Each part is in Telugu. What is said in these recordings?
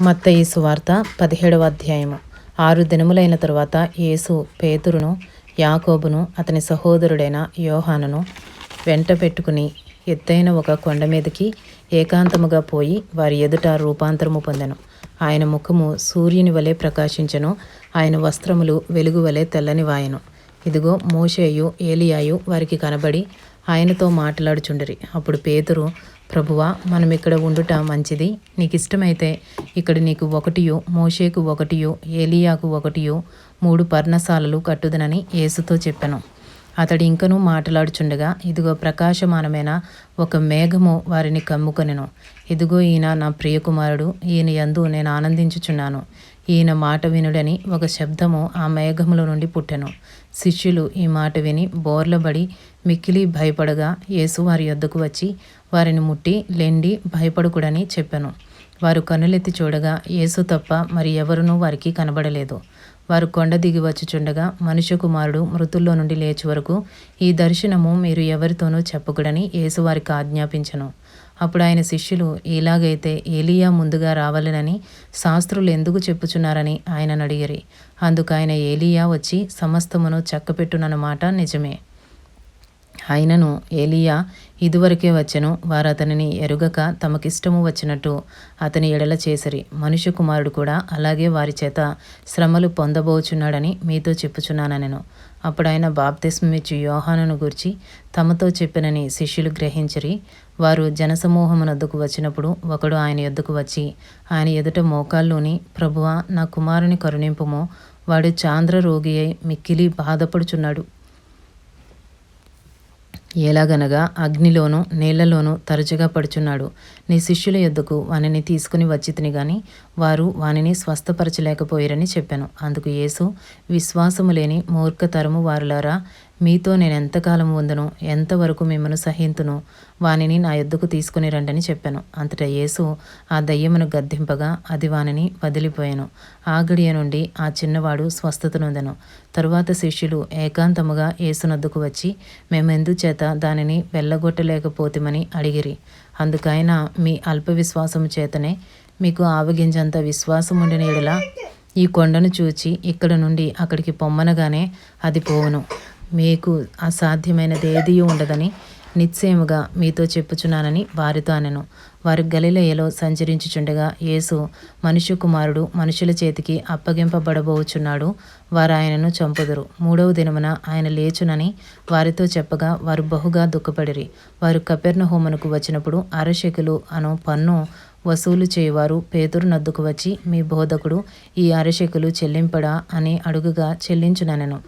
మత్తయి సువార్త పదిహేడవ అధ్యాయము. ఆరు దినములైన తరువాత యేసు పేతురును యాకోబును అతని సహోదరుడైన యోహానును వెంట పెట్టుకుని ఎత్తైన ఒక కొండ మీదకి ఏకాంతముగా పోయి వారి ఎదుట రూపాంతరము పొందెను. ఆయన ముఖము సూర్యుని వలె ప్రకాశించెను ఆయన వస్త్రములు వెలుగు వలె తెల్లని వాయను. ఇదిగో మోషేయు ఏలియాయు వారికి కనబడి ఆయనతో మాట్లాడుచుండిరి. అప్పుడు పేతురు ప్రభువా మనం ఇక్కడ ఉండుట మంచిది. నీకు ఇష్టమైతే ఇక్కడ నీకు ఒకటియు మోషేకు ఒకటియు ఏలియాకు ఒకటియు మూడు పర్ణశాలలు కట్టుదనని యేసుతో చెప్పాను. అతడు ఇంకనూ మాట్లాడుచుండగా ఇదిగో ప్రకాశమానమైన ఒక మేఘము వారిని కమ్ముకొనెను. ఇదిగో ఈయన నా ప్రియకుమారుడు ఈయన యందు నేను ఆనందించుచున్నాను. ఈయన మాట వినుడని ఒక శబ్దము ఆ మేఘములో నుండి పుట్టెను. శిష్యులు ఈ మాట విని బోర్లబడి మిక్కిలి భయపడగా యేసు వారి యొద్దకు వచ్చి వారిని ముట్టి లెండి భయపడుకుడని చెప్పెను. వారు కనులెత్తి చూడగా యేసు తప్ప మరి ఎవరునూ వారికి కనబడలేదు. వారు కొండ దిగి వచ్చుచుండగా మనుష్య కుమారుడు మృతుల్లో నుండి లేచి వరకు ఈ దర్శనము మీరు ఎవరితోనూ చెప్పకూడని యేసు వారికి ఆజ్ఞాపించను. అప్పుడు ఆయన శిష్యులు ఇలాగైతే ఏలియా ముందుగా రావాలనని శాస్త్రులు ఎందుకు చెప్పుచున్నారని ఆయన అడిగిరి. అందుకు ఆయన ఏలియా వచ్చి సమస్తమును చక్కపెట్టునన్నమాట నిజమే. అయినను ఏలియా ఇదివరకే వచ్చెను. వారు అతనిని ఎరుగక తమకిష్టము వచ్చినట్టు అతని ఎడల చేసిరి. మనుష్య కుమారుడు కూడా అలాగే వారి చేత శ్రమలు పొందబోచున్నాడని మీతో చెప్పుచున్నానెను అప్పుడు ఆయన బాప్తిస్మిచ్చు యోహానును గురించి తమతో చెప్పినని శిష్యులు గ్రహించిరి. వారు జనసమూహమునొద్దకు వచ్చినప్పుడు ఒకడు ఆయన ఎద్దుకు వచ్చి ఆయన ఎదుట మోకాల్లోని ప్రభువా నా కుమారుని కరుణింపుము. వాడు చాంద్ర రోగి అయి మిక్కిలి బాధపడుచున్నాడు. ఎలాగనగా అగ్నిలోనూ నీళ్ళలోనూ తరచుగా పడుచున్నాడు. నీ శిష్యుల యొద్దకు వానిని తీసుకుని వచ్చితిని గాని వారు వానిని స్వస్థపరచలేకపోయారని చెప్పాను. అందుకు యేసు విశ్వాసము లేని మూర్ఖతరము వారులారా మీతో నేను ఎంతకాలం ఉందను ఎంతవరకు మిమ్మను సహింతును వానిని నా యొద్దకు తీసుకుని రండని చెప్పాను. అంతటా యేసు ఆ దయ్యమును గద్దింపగా అది వానిని వదిలిపోయాను. ఆ గడియ నుండి ఆ చిన్నవాడు స్వస్థతనుందను. తరువాత శిష్యులు ఏకాంతముగా యేసునొద్దకు వచ్చి మేమెందుచేత దానిని వెళ్ళగొట్టలేకపోతేమని అడిగిరి. అందుకైన మీ అల్ప విశ్వాసము చేతనే మీకు ఆవగించంత విశ్వాసం ఉండిన ఎడల ఈ కొండను చూచి ఇక్కడ నుండి అక్కడికి పొమ్మనగానే అది పోవును. మీకు అసాధ్యమైనది ఏదీ ఉండదని నిశ్చయముగా మీతో చెప్పుచున్నానని వారితో అనెను. వారు గలిలయలో సంచరించుచుండగా యేసు మనుష్య కుమారుడు మనుషుల చేతికి అప్పగింపబడబోచున్నాడు. వారు ఆయనను చంపుదురు. మూడవ దినమున ఆయన లేచునని వారితో చెప్పగా వారు బహుగా దుఃఖపడిరి. వారు కపెర్ణ హోమనుకు వచ్చినప్పుడు అరశకులు అను పన్ను వసూలు చేయవారు పేతురు నద్దుకు వచ్చి మీ బోధకుడు ఈ అరశకులు చెల్లింపడా? అని అడుగుగా చెల్లించుననెను.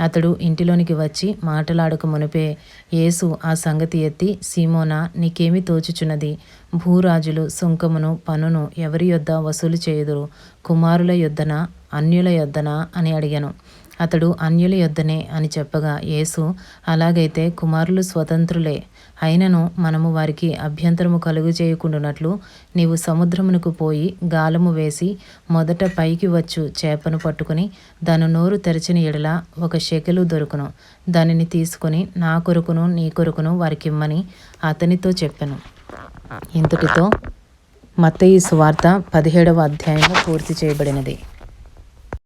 అతడు ఇంటిలోనికి వచ్చి మాటలాడక మునిపే యేసు ఆ సంగతి ఎత్తి సీమోనా నీకేమి తోచుచున్నది? భూరాజులు సుంకమును పనును ఎవరి యొద్ద వసూలు చేయుదురు? కుమారుల యొద్దన? అన్యుల యొద్దన? అని అడిగాను. అతడు అన్యుల యొద్దనే అని చెప్పగా యేసు అలాగైతే కుమారులు స్వతంత్రులే. అయినను మనము వారికి అభ్యంతరము కలుగు చేయకుండానట్లు నీవు సముద్రమునకు పోయి గాలము వేసి మొదట పైకి వచ్చు చేపను పట్టుకుని దాని నోరు తెరచిన ఎడల ఒక శకెలు దొరుకును. దానిని తీసుకొని నా కొరకును నీ కొరకును వారికిమ్మని అతనితో చెప్పాను. ఇంతటితో మత్తయి సువార్త పదిహేడవ అధ్యాయము పూర్తి చేయబడినది.